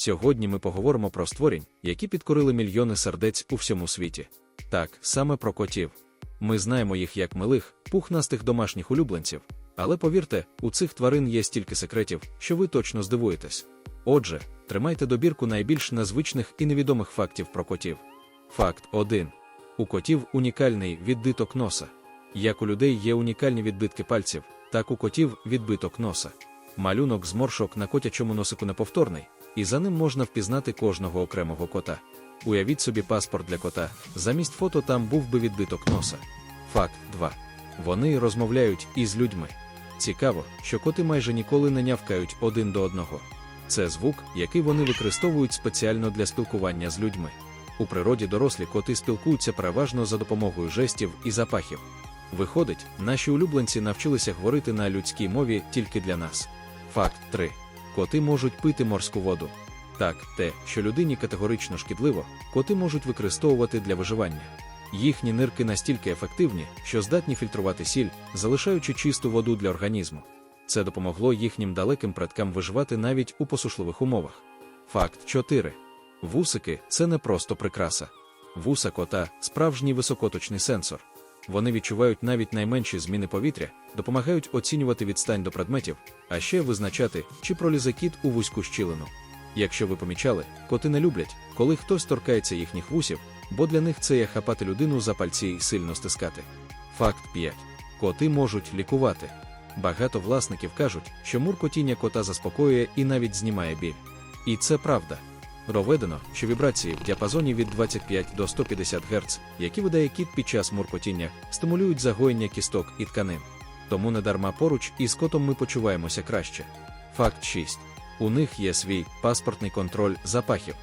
Сьогодні ми поговоримо про створінь, які підкорили мільйони сердець у всьому світі. Так, саме про котів. Ми знаємо їх як милих, пухнастих домашніх улюбленців, але повірте, у цих тварин є стільки секретів, що ви точно здивуєтесь. Отже, тримайте добірку найбільш незвичних і невідомих фактів про котів. Факт 1. У котів унікальний відбиток носа. Як у людей є унікальні відбитки пальців, так у котів відбиток носа. Малюнок зморшок на котячому носику неповторний, і за ним можна впізнати кожного окремого кота. Уявіть собі паспорт для кота, замість фото там був би відбиток носа. Факт 2. Вони розмовляють із людьми. Цікаво, що коти майже ніколи не нявкають один до одного. Це звук, який вони використовують спеціально для спілкування з людьми. У природі дорослі коти спілкуються переважно за допомогою жестів і запахів. Виходить, наші улюбленці навчилися говорити на людській мові тільки для нас. Факт 3. Коти можуть пити морську воду. Так, те, що людині категорично шкідливо, коти можуть використовувати для виживання. Їхні нирки настільки ефективні, що здатні фільтрувати сіль, залишаючи чисту воду для організму. Це допомогло їхнім далеким предкам виживати навіть у посушливих умовах. Факт 4. Вусики це не просто прикраса. Вуса кота справжній високоточний сенсор. Вони відчувають навіть найменші зміни повітря, допомагають оцінювати відстань до предметів, а ще визначати, чи пролізе кіт у вузьку щілину. Якщо ви помічали, коти не люблять, коли хтось торкається їхніх вусів, бо для них це є хапати людину за пальці і сильно стискати. Факт 5. Коти можуть лікувати. Багато власників кажуть, що муркотіння кота заспокоює і навіть знімає біль. І це правда. Доведено, що вібрації в діапазоні від 25 до 150 Гц, які видає кіт під час муркотіння, стимулюють загоєння кісток і тканин. Тому недарма поруч із котом ми почуваємося краще. Факт 6. У них є свій паспортний контроль запахів.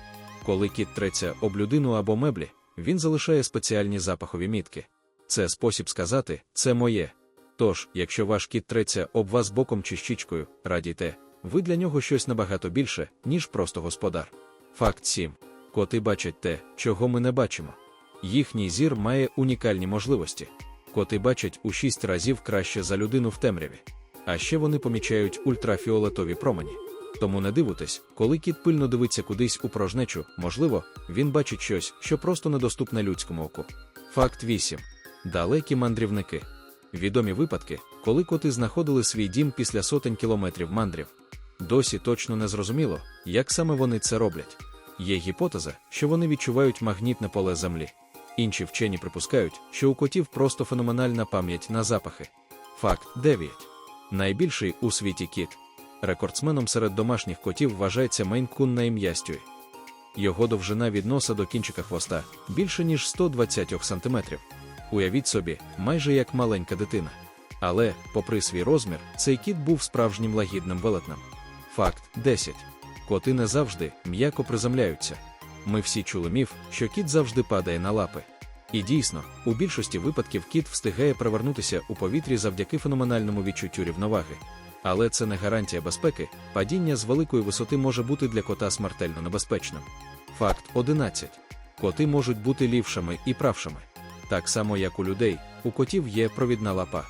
Коли кіт треться об людину або меблі, він залишає спеціальні запахові мітки. Це спосіб сказати це моє. Тож, якщо ваш кіт треться об вас боком чи щічкою, радійте, ви для нього щось набагато більше, ніж просто господар. Факт 7. Коти бачать те, чого ми не бачимо. Їхній зір має унікальні можливості. Коти бачать у 6 разів краще за людину в темряві. А ще вони помічають ультрафіолетові промені. Тому не дивуйтесь, коли кіт пильно дивиться кудись у порожнечу, можливо, він бачить щось, що просто недоступне людському оку. Факт 8. Далекі мандрівники. Відомі випадки, коли коти знаходили свій дім після сотень кілометрів мандрів. Досі точно не зрозуміло, як саме вони це роблять. Є гіпотеза, що вони відчувають магнітне поле землі. Інші вчені припускають, що у котів просто феноменальна пам'ять на запахи. Факт 9. Найбільший у світі кіт. Рекордсменом серед домашніх котів вважається Мейн-кун на ім'я Стюй. Його довжина від носа до кінчика хвоста більше ніж 120 см. Уявіть собі, майже як маленька дитина. Але, попри свій розмір, цей кіт був справжнім лагідним велетнем. Факт 10. Коти не завжди м'яко приземляються. Ми всі чули міф, що кіт завжди падає на лапи. І дійсно, у більшості випадків кіт встигає перевернутися у повітрі завдяки феноменальному відчуттю рівноваги. Але це не гарантія безпеки, падіння з великої висоти може бути для кота смертельно небезпечним. Факт 11. Коти можуть бути лівшими і правшими. Так само, як у людей, у котів є провідна лапа.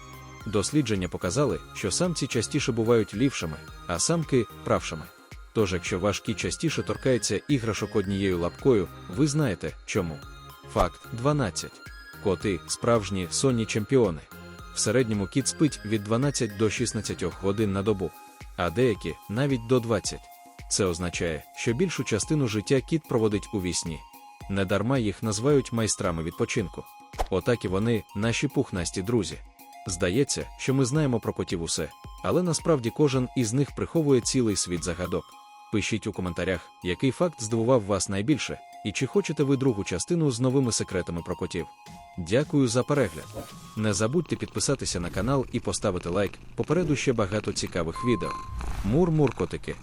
Дослідження показали, що самці частіше бувають лівшими, а самки правшими. Тож, якщо ваш кіт частіше торкається іграшок однією лапкою, ви знаєте чому. Факт 12. Коти справжні сонні чемпіони. В середньому кіт спить від 12 до 16 годин на добу, а деякі навіть до 20. Це означає, що більшу частину життя кіт проводить у вісні. Недарма їх називають майстрами відпочинку. Отак і вони, наші пухнасті друзі. Здається, що ми знаємо про котів усе, але насправді кожен із них приховує цілий світ загадок. Пишіть у коментарях, який факт здивував вас найбільше, і чи хочете ви другу частину з новими секретами про котів. Дякую за перегляд. Не забудьте підписатися на канал і поставити лайк. Попереду ще багато цікавих відео. Мур-мур котики.